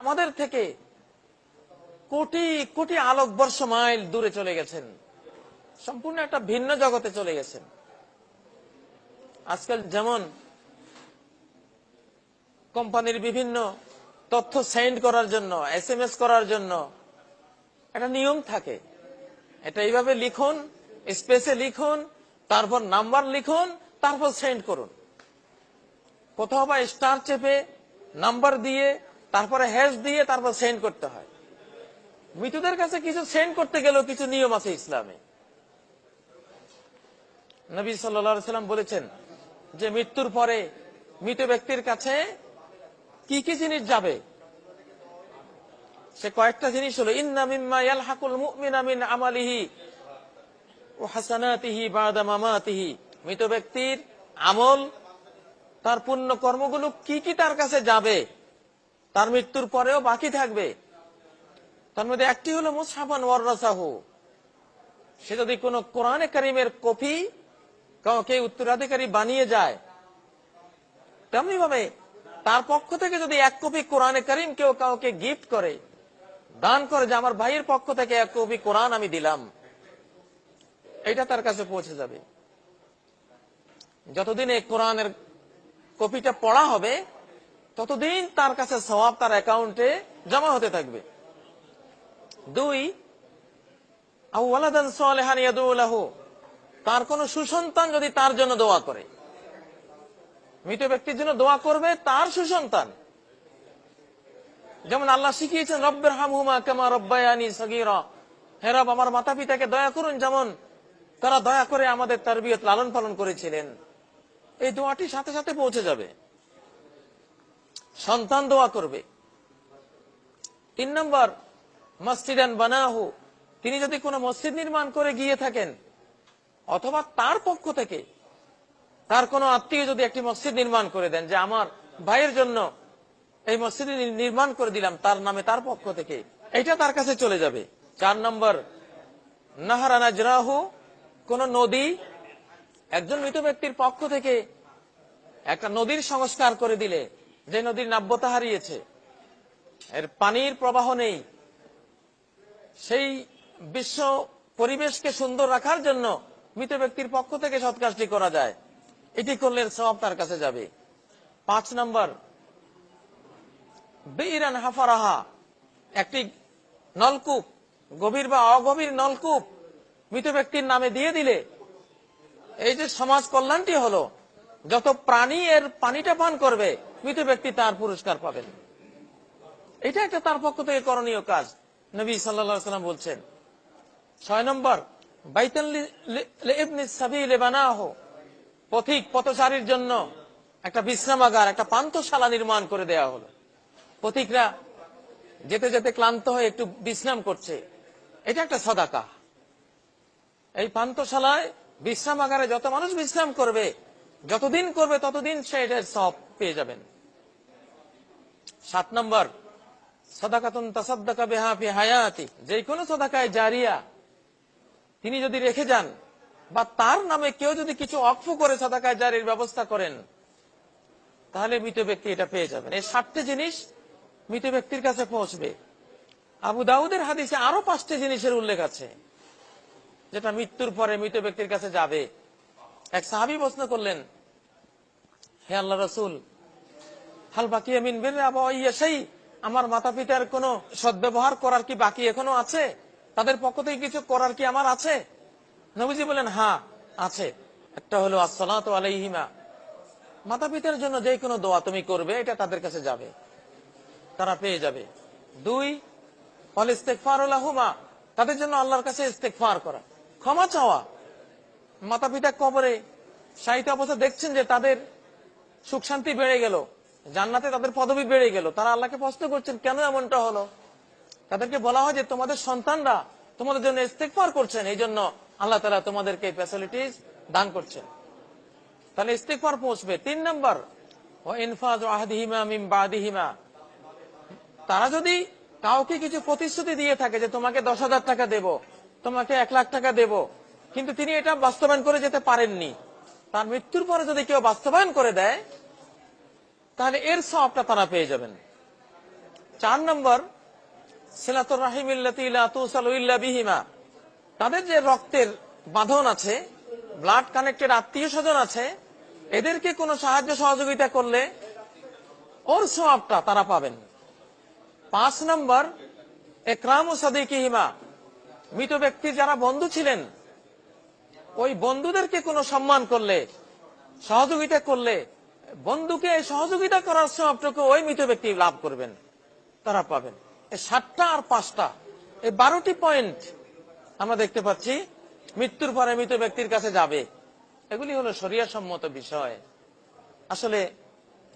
আমাদের থেকে কোটি কোটি আলোকবর্ষ মাইল দূরে চলে গেছেন। সম্পূর্ণ একটা ভিন্ন জগতে চলে গেছেন। আজকাল যেমন কোম্পানির বিভিন্ন তথ্য সেন্ড করার জন্য এস এম এস করার জন্য একটা নিয়ম থাকে। এটা এইভাবে লিখুন, স্পেসে লিখুন, তারপর নাম্বার লিখুন, তারপর সেন্ড করুন। কোথাও বা স্টার চেপে নাম্বার দিয়ে তারপরে হ্যাশ দিয়ে তারপর সেন্ড করতে হয়। মৃতদের কাছে কিছু সেন্ড করতে গেলেও কিছু নিয়ম আছে ইসলামে। নবী সাল্লাম বলেছেন যে মৃত্যুর পরে মৃত ব্যক্তির কাছে কি কি জিনিস যাবে? সে কয়েকটা জিনিস হলো আমালিহি মৃত ব্যক্তির আমল, তার পুণ্য কর্মগুলো কি কি তার কাছে যাবে? তার মৃত্যুর পরেও বাকি থাকবে। তার মধ্যে একটি হলো মুসাফান ওয়াররাসাহু। সে যদি কোন কোরআনে করিমের কপি কাউকে উত্তরাধিকারী বানিয়ে যায় তেমনি ভাবে তার পক্ষ থেকে যদি এক কপি কোরআনে করিম কেউ কাউকে গিফট করে, দান করে যে আমার ভাইয়ের পক্ষ থেকে এক কপি কোরআন আমি দিলাম, এটা তার কাছে পৌঁছে যাবে। যতদিন এই কোরআনের কপিটা পড়া হবে ততদিন তার কাছে সবাব তার অ্যাকাউন্টে জমা হতে থাকবে। দুই তার কোন সুসন্তান যদি তার জন্য দোয়া করে। মৃত ব্যক্তির জন্য দোয়া করবে তার সুসন্তান। যেমন আল্লাহ শিখিয়েছেন, রব্বের হামহুমা কেমা রব্বায়ানি সগিরা। হে রব, আমার মাতা পিতাকে দয়া করুন, যেমন তারা দয়া করে আমাদের তার তারবিয়ত লালন পালন করেছিলেন। এই দোয়াটি সাথে সাথে পৌঁছে যাবে। সন্তান দোয়া করবে। তিন নম্বর, মসজিদান বানাহু। তিনি যদি কোনো মসজিদ নির্মাণ করে গিয়ে থাকেন, অথবা তার পক্ষ থেকে, তার কোনো আত্মীয় যদি একটি মসজিদ নির্মাণ করে দেন, যে আমার ভাইয়ের জন্য এই মসজিদ নির্মাণ করে দিলাম, তার নামে তার পক্ষ থেকে এটা তার কাছে চলে যাবে। চার নম্বর নাহারানা জরাহু কোন নদী, একজন মৃত ব্যক্তির পক্ষ থেকে একটা নদীর সংস্কার করে দিলে যে নদীর নাব্যতা হারিয়েছে, এর পানির প্রবাহ নেই, সেই বিশ্ব পরিবেশকে সুন্দর রাখার জন্য মৃত ব্যক্তির পক্ষ থেকে সৎ কাজটি করা যায়। এটি করলে সব তার কাছে যাবে। পাঁচ নম্বর বেইরান হাফারাহা, একটি নলকূপ, গভীর বা অগভীর নলকূপ মৃত ব্যক্তির নামে দিয়ে দিলে এই যে সমাজ কল্যাণটি হলো, যত প্রাণী এর পানিটা পান করবে মৃত ব্যক্তি তার পুরস্কার পাবেন। এটা একটা তার পক্ষ থেকে করণীয় কাজ। নবী সাল্লাম বলছেন, ছয় নম্বর পথিক পথচারীর জন্য একটা বিশ্রামাগার, একটা পান্থশালা নির্মাণ করে দেয়া হলো। পথিকরা যেতে যেতে ক্লান্ত হয়ে একটু বিশ্রাম করছে। এটা একটা সদাকা। এই পান্থশালায় বিশ্রামাগারে যত মানুষ বিশ্রাম করবে, যতদিন করবে ততদিন সে এটার সব পেয়ে যাবেন। সাত নম্বর, সদাকাতুন তাসাদ্দাকা বেহাফি হায়াতি, যে কোনো সদাকায় জারিয়া তিনি যদি রেখে যান বা তার নামে কেউ যদি কিছু অক্ষ করে সদাকায় জারির ব্যবস্থা করেন, তাহলে মৃত ব্যক্তি এটা পেয়ে যাবেন। এই সাতটি জিনিস মৃত ব্যক্তির কাছে পৌঁছবে। আবু দাউদের হাদিসে আরও পাঁচটি জিনিসের উল্লেখ আছে, যেটা মৃত্যুর পরে মৃত ব্যক্তির কাছে যাবে। এক সাহাবি প্রশ্ন করলেন, হে আল্লাহ রসুল হাল বাকি আমার মাতা পিতার কোন সদ্ব্যবহার করার কি বাকি এখনও আছে? তাদের পক্ষ থেকে কিছু করার কি আমার আছে? নবীজি বলেন হ্যাঁ আছে। একটা হলো, আসসালাত আলাইহিমা। মাতা পিতার জন্য যে কোনো দোয়া তুমি করবে, এটা তাদের কাছে যাবে। তারা পেয়ে যাবে। দুই ফল ইস্তেকফারুল্লাহুমা তাদের জন্য আল্লাহর কাছে ইস্তেকফার করা। ক্ষমা চাওয়া। মাতা পিতা কবরে সাহিত্য অবস্থা দেখছেন যে তাদের সুখ শান্তি বেড়ে গেল। জান্নাতে তাদের পদবি বেড়ে গেল। তারা আল্লাহকে প্রশ্ন করছেন, কেন এমনটা হলো? তাদেরকে বলা হয় যে, তোমাদের সন্তানরা তোমাদের জন্য ইস্তেকফার করছেন এই জন্য আল্লাহ তালা তোমাদেরকে ফ্যাসিলিটিস দান করছেন। তাহলে ইস্তেকফার পৌঁছবে। তিন নম্বর তারা যদি কাউকে কিছু প্রতিশ্রুতি দিয়ে থাকে যে, তোমাকে দশ হাজার টাকা দেব, তোমাকে এক লাখ টাকা দেব, কিন্তু তিনি এটা বাস্তবায়ন করে যেতে পারেননি। তার মৃত্যুর পরে যদি কেউ বাস্তবায়ন করে দেয় তাহলে এর সবটা তারা পেয়ে যাবেন। চার নম্বর, সিলাতুর বিহিমা। তাদের যে রক্তের বাঁধন আছে, ব্লাড কানেক্টেড আত্মীয় স্বজন আছে, এদেরকে কোনো সাহায্য সহযোগিতা করলে ওর সবটা তারা পাবেন। পাঁচ নম্বর, একরাম ও সাদিকিহিমা। মৃত ব্যক্তির যারা বন্ধু ছিলেন, ওই বন্ধুদেরকে কোনো সম্মান করলে, সহযোগিতা করলে বন্ধুকে সহযোগিতা করার সবটুকু ওই মৃত ব্যক্তি লাভ করবেন, তারা পাবেন। এই সাতটা আর পাঁচটা, এই বারোটি পয়েন্ট আমরা দেখতে পাচ্ছি, মৃত্যুর পরে মৃত ব্যক্তির কাছে যাবে। এগুলি হলো শরিয়া সম্মত বিষয়। আসলে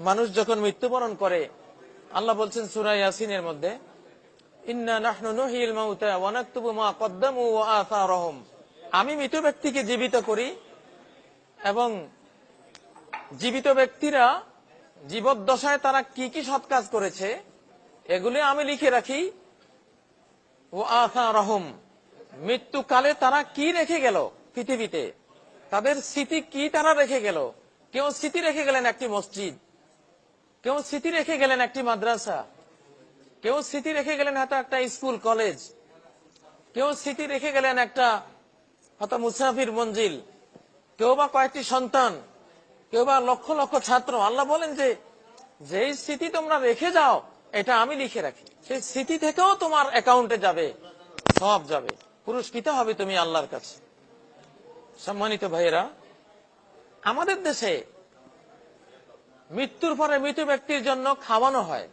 মানুষ যখন মৃত্যুবরণ করে, আল্লাহ বলছেন সুরাই ইয়াসিনের মধ্যে আমি মৃত ব্যক্তিকে জীবিত করি এবং জীবিত ব্যক্তিরা জীবদ্দশায় তারা কি কি সৎ কাজ করেছে, এগুলি আমি লিখে রাখি। ও আথা রহম, মৃত্যুকালে তারা কি রেখে গেল পৃথিবীতে? তাদের স্মৃতি কি তারা রেখে গেল? কেউ স্মৃতি রেখে গেলেন একটি মসজিদ, কেউ স্মৃতি রেখে গেলেন একটি মাদ্রাসা, কেউ স্মৃতি রেখে গেলেন হয়তো একটা স্কুল, কলেজ, কেউ স্মৃতি রেখে গেলেন একটা হয়তো মুসাফির মঞ্জিল, কেউ বা কয়েকটি সন্তান। কেউ বা লক্ষ লক্ষ ছাত্র, আল্লাহ বলেন যে, যেই স্মৃতি তোমরা রেখে যাও, এটা আমি লিখে রাখি। সেই স্মৃতি থেকেও তোমার অ্যাকাউন্টে যাবে, সব যাবে। পুরস্কৃত হবে তুমি আল্লাহর কাছে। সম্মানিত ভাইয়েরা, আমাদের দেশে মৃত্যুর পরে মৃত ব্যক্তির জন্য খাওয়ানো হয়।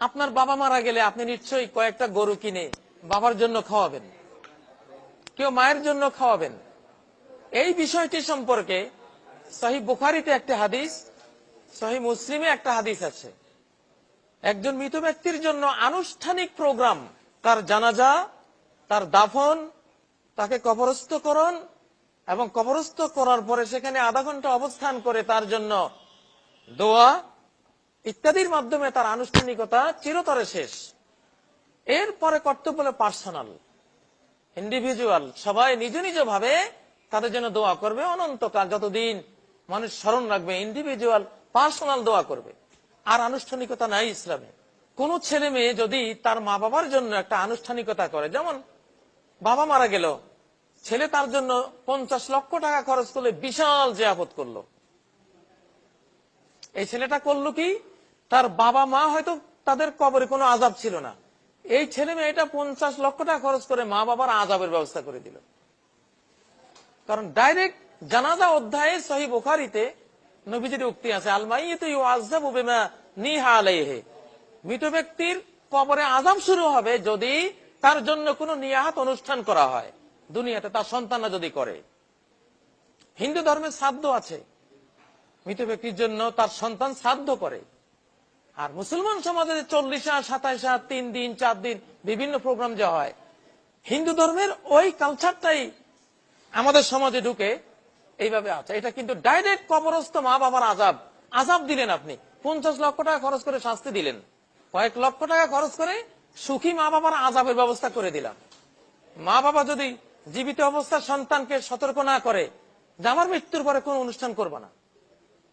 আপনার বাবা মারা গেলে আপনি নিশ্চয়ই কয়েকটা গরু কিনে বাবার জন্য খাওয়াবেন। কেউ মায়ের জন্য খাওয়াবেন। এই বিষয়টি সম্পর্কে সহি বুখারিতে একটা হাদিস, সহি মুসলিমে একটা হাদিস আছে। একজন মৃত ব্যক্তির জন্য আনুষ্ঠানিক প্রোগ্রাম, তার জানাজা, তার দাফন, তাকে কবরস্থকরণ এবং কবরস্থ করার পরে সেখানে আধা ঘণ্টা অবস্থান করে তার জন্য দোয়া ইত্যাদির মাধ্যমে তার আনুষ্ঠানিকতা চিরতরে শেষ। এরপরে কর্তব্য পার্সোনাল ইন্ডিভিজুয়াল সবাই নিজ নিজ ভাবে তাদের জন্য দোয়া করবে। অনন্তকাল যতদিন মানুষ স্মরণ রাখবে ইন্ডিভিজুয়াল পার্সোনাল দোয়া করবে। আর আনুষ্ঠানিকতা নাই ইসলামে। কোন ছেলে মেয়ে যদি তার মা বাবার জন্য একটা আনুষ্ঠানিকতা করে, যেমন বাবা মারা গেল, ছেলে তার জন্য পঞ্চাশ লক্ষ টাকা খরচ করলে বিশাল জিয়াফত করল। এই ছেলেটা করল কি? তার বাবা মা হয়তো তাদের কবরে কোনো আজাব ছিল না। এই ছেলে মেয়েটা পঞ্চাশ লক্ষ টাকা খরচ করে মা বাবার আজাবের ব্যবস্থা করে দিল। কারণ ডাইরেক্ট জানাজা অধ্যায়ে সহি বোখারিতে নবীজির উক্তি আছে আলমাই তো আজাব নিহা আলাইহে। মৃত ব্যক্তির কবরে আজাব শুরু হবে যদি তার জন্য কোনো নিয়াহাত অনুষ্ঠান করা হয়, দুনিয়াতে তার সন্তানরা যদি করে। হিন্দু ধর্মের শ্রাদ্ধ আছে, মৃত ব্যক্তির জন্য তার সন্তান শ্রাদ্ধ করে। আর মুসলমান সমাজে চল্লিশ, সাতাইশ, তিন দিন, চার দিন বিভিন্ন প্রোগ্রাম যে হয়, হিন্দু ধর্মের ওই কালচারটাই আমাদের সমাজে ঢুকে এইভাবে আছে। এটা কিন্তু ডাইরেক্ট কবরস্থ মা বাবার আজাব আজাব দিলেন আপনি। পঞ্চাশ লক্ষ টাকা খরচ করে শাস্তি দিলেন। কয়েক লক্ষ টাকা খরচ করে সুখী মা বাবার আজাবের ব্যবস্থা করে দিলাম। মা বাবা যদি জীবিত অবস্থার সন্তানকে সতর্ক না করে, যে আমার মৃত্যুর পরে কোন অনুষ্ঠান করবা না।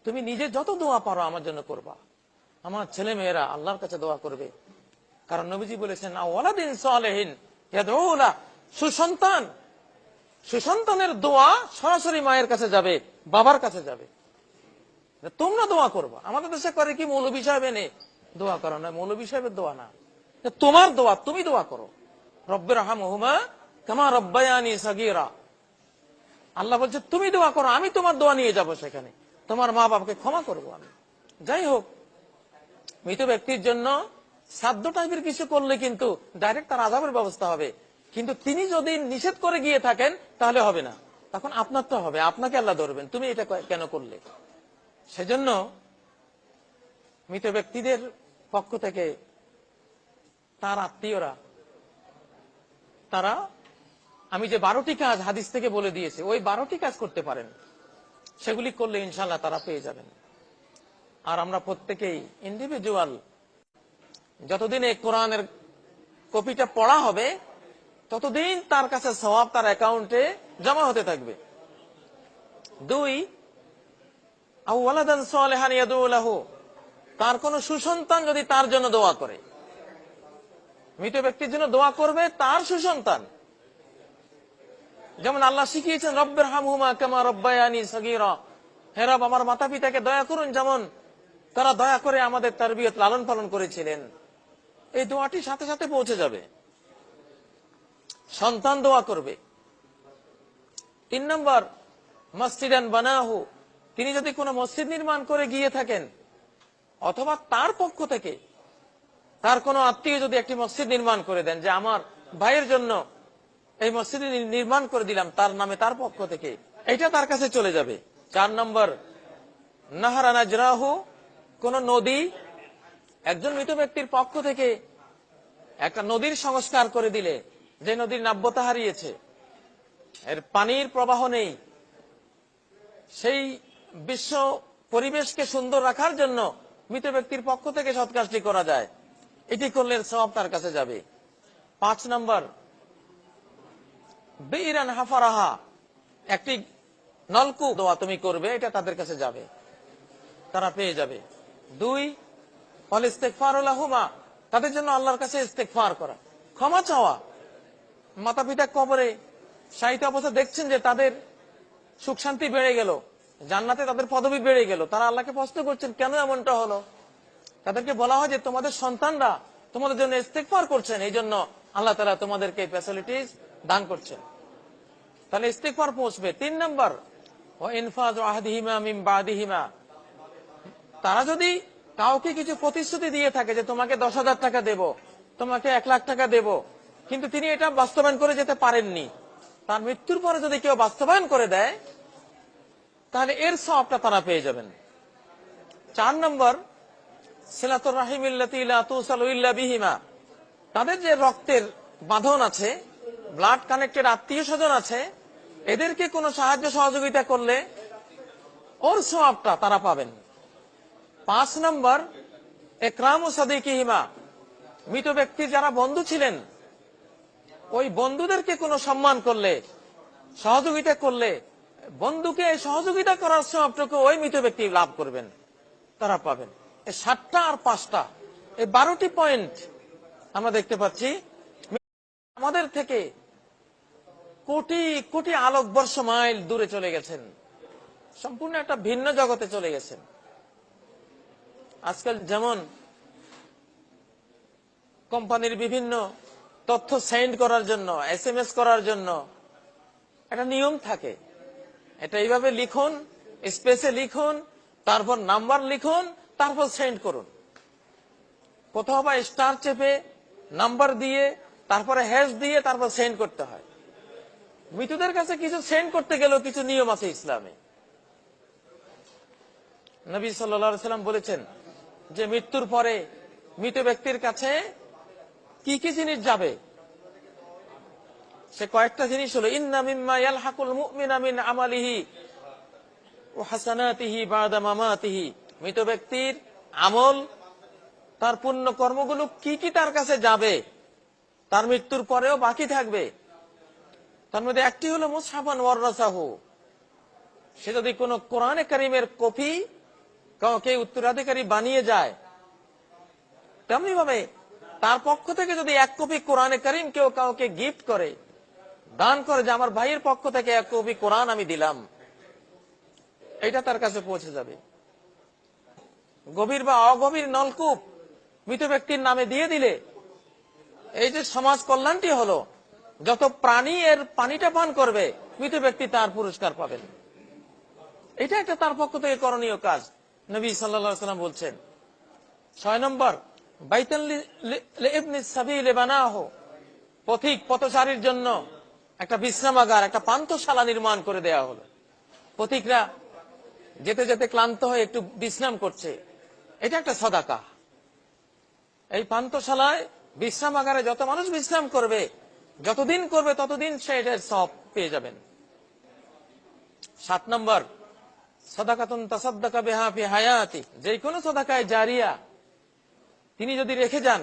তুমি নিজে যত দোয়া পারো আমার জন্য করবা। আমার ছেলে মেয়েরা আল্লাহর কাছে দোয়া করবে। কারণ নবীজি বলেছেন সুসন্তান সুসন্তানের দোয়া সরাসরি মায়ের কাছে যাবে, বাবার কাছে যাবে। তোমরা দোয়া করবা। আমাদের দেশে করে কি মৌলবী সাহেব এনে দোয়া করো না? মৌলবী সাহেবের দোয়া না। তোমার দোয়া, তুমি দোয়া করো। রব্বের হামহুমা কামা রব্বায়ানি সাগিরা। আল্লাহ বলছে, তুমি দোয়া করো, আমি তোমার দোয়া নিয়ে যাব সেখানে। তোমার মা বাবাকে ক্ষমা করব আমি। যাই হোক, মৃত ব্যক্তির জন্য সাধ্য টাইপের কিছু করলে কিন্তু ডাইরেক্ট তার আজাবের ব্যবস্থা হবে। কিন্তু তিনি যদি নিষেধ করে গিয়ে থাকেন, তাহলে হবে না। তখন আপনার তো হবে, আপনাকে আল্লাহ ধরবেন। তুমি এটা কেন করলে? সেজন্য মৃত ব্যক্তিদের পক্ষ থেকে তার আত্মীয়রা, তারা, আমি যে বারোটি কাজ হাদিস থেকে বলে দিয়েছি, ওই বারোটি কাজ করতে পারেন। সেগুলি করলে ইনশাল্লাহ তারা পেয়ে যাবেন। আর আমরা প্রত্যেকেই ইন্ডিভিজুয়াল যতদিন এই কোরআনের কপিটা পড়া হবে ততদিন তার কাছে সবাব তার অ্যাকাউন্টে জমা হতে থাকবে। দুই তার কোন সুসন্তান যদি তার জন্য দোয়া করে। মৃত ব্যক্তির জন্য দোয়া করবে তার সুসন্তান। যেমন আল্লাহ শিখিয়েছেন, রব্বের হামহুমা কেমা রব্বায়ানি সগীরা। হে রব, আমার মাতা পিতাকে দয়া করুন, যেমন তারা দয়া করে আমাদের তারবিয়ত লালন পালন করেছিলেন। এই দোয়াটি সাথে সাথে পৌঁছে যাবে। সন্তান দোয়া করবে। তিন নম্বর, মসজিদান বানাহু। তিনি যদি কোনো মসজিদ নির্মাণ করে গিয়ে থাকেন, অথবা তার পক্ষ থেকে তার কোনো আত্মীয় যদি একটি মসজিদ নির্মাণ করে দেন, যে আমার ভাইয়ের জন্য এই মসজিদ নির্মাণ করে দিলাম, তার নামে তার পক্ষ থেকে, এটা তার কাছে চলে যাবে। চার নম্বর নাহারানাজরাহু কোন নদী একজন মৃত ব্যক্তির পক্ষ থেকে একটা নদীর সংস্কার করে দিলে যে নদীর নাব্যতা হারিয়েছে, এর পানির প্রবাহ নেই, সেই বিশ্ব পরিবেশকে সুন্দর রাখার জন্য মৃত ব্যক্তির পক্ষ থেকে সৎ কাজটি করা যায়। এটি করলে সব তার কাছে যাবে। পাঁচ নম্বর, বেইরান হাফারাহা, একটি নলকূপ দোয়া তুমি করবে, এটা তাদের কাছে যাবে, তারা পেয়ে যাবে। দুই ফল ইস্তেকফারুল্লাহুমা তাদের জন্য আল্লাহর কাছে ইস্তেকফার করা। ক্ষমা চাওয়া মাতা পিতা কবরে সাহিত্য অবস্থা দেখছেন যে তাদের সুখ শান্তি বেড়ে গেল, জান্নাতে তাদের পদবি বেড়ে গেল, তারা আল্লাহকে প্রশ্ন করছেন, কেন এমনটা হলো? তাদেরকে বলা হয় যে তোমাদের সন্তানরা তোমাদের জন্য ইস্তেকফার করছেন এই জন্য আল্লাহ তালা তোমাদেরকে ফ্যাসিলিটিস দান করছেন। তাহলে ইস্তেকফার পৌঁছবে। তিন নম্বর তারা যদি কাউকে কিছু প্রতিশ্রুতি দিয়ে থাকে যে তোমাকে দশ হাজার টাকা দেব, তোমাকে এক লাখ টাকা দেব কিন্তু তিনি এটা বাস্তবায়ন করে যেতে পারেননি। তার মৃত্যুর পরে যদি কেউ বাস্তবায়ন করে দেয়, তাহলে এর সবটা তারা পেয়ে যাবেন। চার নম্বর, সিলাতুর রাহিম বিহিমা। তাদের যে রক্তের বাঁধন আছে ব্লাড কানেক্টেড আত্মীয় স্বজন আছে, এদেরকে কোনো সাহায্য সহযোগিতা করলে ওর সবটা তারা পাবেন। পাঁচ নম্বর, একরাম ও সাদিকিহিমা। মৃত ব্যক্তি যারা বন্ধু ছিলেন ওই বন্ধুদেরকে কোনো সম্মান করলে, সহযোগিতা করলে, বন্ধুকে সহযোগিতা করার সবটুকু ওই মৃত ব্যক্তি লাভ করবেন, তারা পাবেন। এই সাতটা আর পাঁচটা, এই বারোটি পয়েন্ট আমরা দেখতে পাচ্ছি। আমাদের থেকে কোটি কোটি আলোকবর্ষ মাইল দূরে চলে গেছেন। সম্পূর্ণ একটা ভিন্ন জগতে চলে গেছেন। আজকাল যেমন কোম্পানির বিভিন্ন তথ্য সেন্ড করার জন্য এস এম এস করার জন্য, একটা নিয়ম থাকে। এটা এইভাবে লিখুন স্পেসে লিখুন, তারপর নাম্বার লিখুন, তারপর সেন্ড করুন। কোথাও বা স্টার চেপে নাম্বার দিয়ে, তারপরে হ্যাশ দিয়ে, তারপর সেন্ড করতে হয়। মৃতদের কাছে কিছু সেন্ড করতে গেলেও কিছু নিয়ম আছে ইসলামে। নবী সাল্লাম বলেছেন যে মৃত্যুর পরে মৃত ব্যক্তির কাছে কি কি জিনিস যাবে? সে কয়েকটা জিনিস হলো, ইন্না আমালিহি মৃত ব্যক্তির আমল, তার পুণ্য কর্মগুলো কি কি তার কাছে যাবে? তার মৃত্যুর পরেও বাকি থাকবে। তার মধ্যে একটি হলো মুসাফান ওয়াররাসাহু। সে যদি কোনো কোরআনে করিমের কপি কাউকে উত্তরাধিকারী বানিয়ে যায় তেমনি ভাবে তার পক্ষ থেকে যদি এক কপি কোরআনে করিম কেউ কাউকে গিফট করে, দান করে যে আমার ভাইয়ের পক্ষ থেকে এক কপি কোরআন আমি দিলাম, এটা তার কাছে পৌঁছে যাবে। গভীর বা অগভীর নলকূপ মৃত ব্যক্তির নামে দিয়ে দিলে, এই যে সমাজ কল্যাণটি হলো, যত প্রাণী এর পানিটা পান করবে, মৃত ব্যক্তি তার পুরস্কার পাবেন এটা একটা তার পক্ষ থেকে করণীয় কাজ। নবী সাল্লাম বলছেন, ছয় নম্বর পথিক, পথচারীর জন্য একটা বিশ্রামাগার, একটা পান্থশালা নির্মাণ করে দেয়া হলো। পথিকরা যেতে যেতে ক্লান্ত হয়ে একটু বিশ্রাম করছে। এটা একটা সদাকা। এই পান্থশালায় বিশ্রামাগারে যত মানুষ বিশ্রাম করবে, যতদিন করবে ততদিন সে এটার সব পেয়ে যাবেন। সাত নম্বর, সদাকাতুন তাসাদ্দাকা বেহাফি হায়াতি যে কোনো সদাকায় জারিয়া তিনি যদি রেখে যান,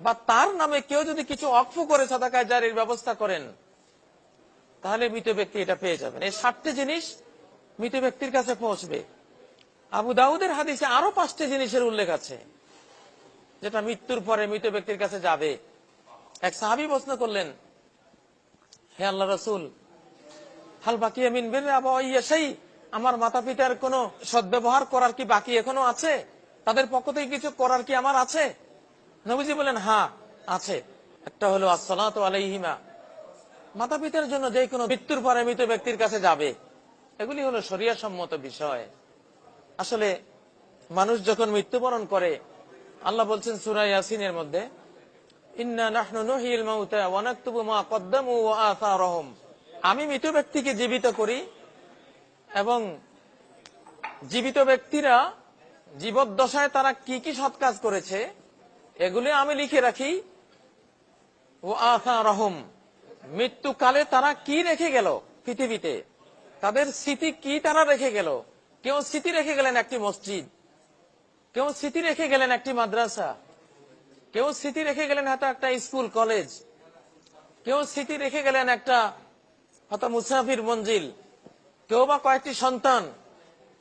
বা তার নামে কেউ যদি কিছু অক্ষ করে সদাকায় জারির ব্যবস্থা করেন, তাহলে মৃত ব্যক্তি এটা পেয়ে যাবেন। এই সাতটি জিনিস মৃত ব্যক্তির কাছে পৌঁছবে। আবু দাউদের হাদিসে আরও পাঁচটি জিনিসের উল্লেখ আছে, যেটা মৃত্যুর পরে মৃত ব্যক্তির কাছে যাবে। এক সাহাবি প্রশ্ন করলেন, হে আল্লাহ রসুল, হাল বাকি আমিন বের সেই আমার মাতা পিতার কোনো সদ্ব্যবহার করার কি বাকি এখনও আছে? তাদের পক্ষ থেকে কিছু করার কি আমার আছে? নবীজি বলেন হ্যাঁ আছে। একটা হলো, আসসালাত আলাইহিমা। মাতা পিতার জন্য যে কোনো মৃত্যুর পরে মৃত ব্যক্তির কাছে যাবে, এগুলি হলো শরিয়া সম্মত বিষয়। আসলে মানুষ যখন মৃত্যুবরণ করে, আল্লাহ বলছেন সুরাই ইয়াসিনের মধ্যে আমি মৃত ব্যক্তিকে জীবিত করি এবং জীবিত ব্যক্তিরা জীবদ্দশায় তারা কি কি সৎ কাজ করেছে, এগুলি আমি লিখে রাখি। ও আথা রহম মৃত্যুকালে তারা কি রেখে গেল পৃথিবীতে? তাদের স্মৃতি কি তারা রেখে গেল? কেউ স্মৃতি রেখে গেলেন একটি মসজিদ, কেউ স্মৃতি রেখে গেলেন একটি মাদ্রাসা, কেউ স্মৃতি রেখে গেলেন হয়তো একটা স্কুল, কলেজ, কেউ স্মৃতি রেখে গেলেন একটা হয়তো মুসাফির মঞ্জিল, কেউ বা কয়েকটি সন্তান।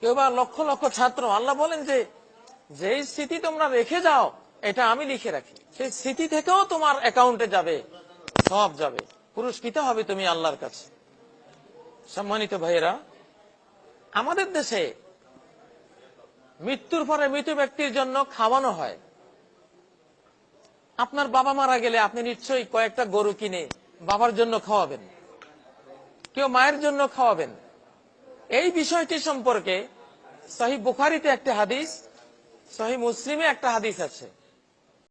কেউ বা লক্ষ লক্ষ ছাত্র, আল্লাহ বলেন যে, যেই স্মৃতি তোমরা রেখে যাও, এটা আমি লিখে রাখি। সেই স্মৃতি থেকেও তোমার অ্যাকাউন্টে যাবে, সব যাবে। পুরস্কৃত হবে তুমি আল্লাহর কাছে। সম্মানিত ভাইয়েরা, আমাদের দেশে মৃত্যুর পরে মৃত ব্যক্তির জন্য খাওয়ানো হয়। আপনার বাবা মারা গেলে আপনি নিশ্চয়ই কয়েকটা গরু কিনে বাবার জন্য খাওয়াবেন। কেউ মায়ের জন্য খাওয়াবেন। এই বিষয়টি সম্পর্কে সহি বুখারিতে একটা হাদিস সহি মুসলিমে একটা হাদিস আছে।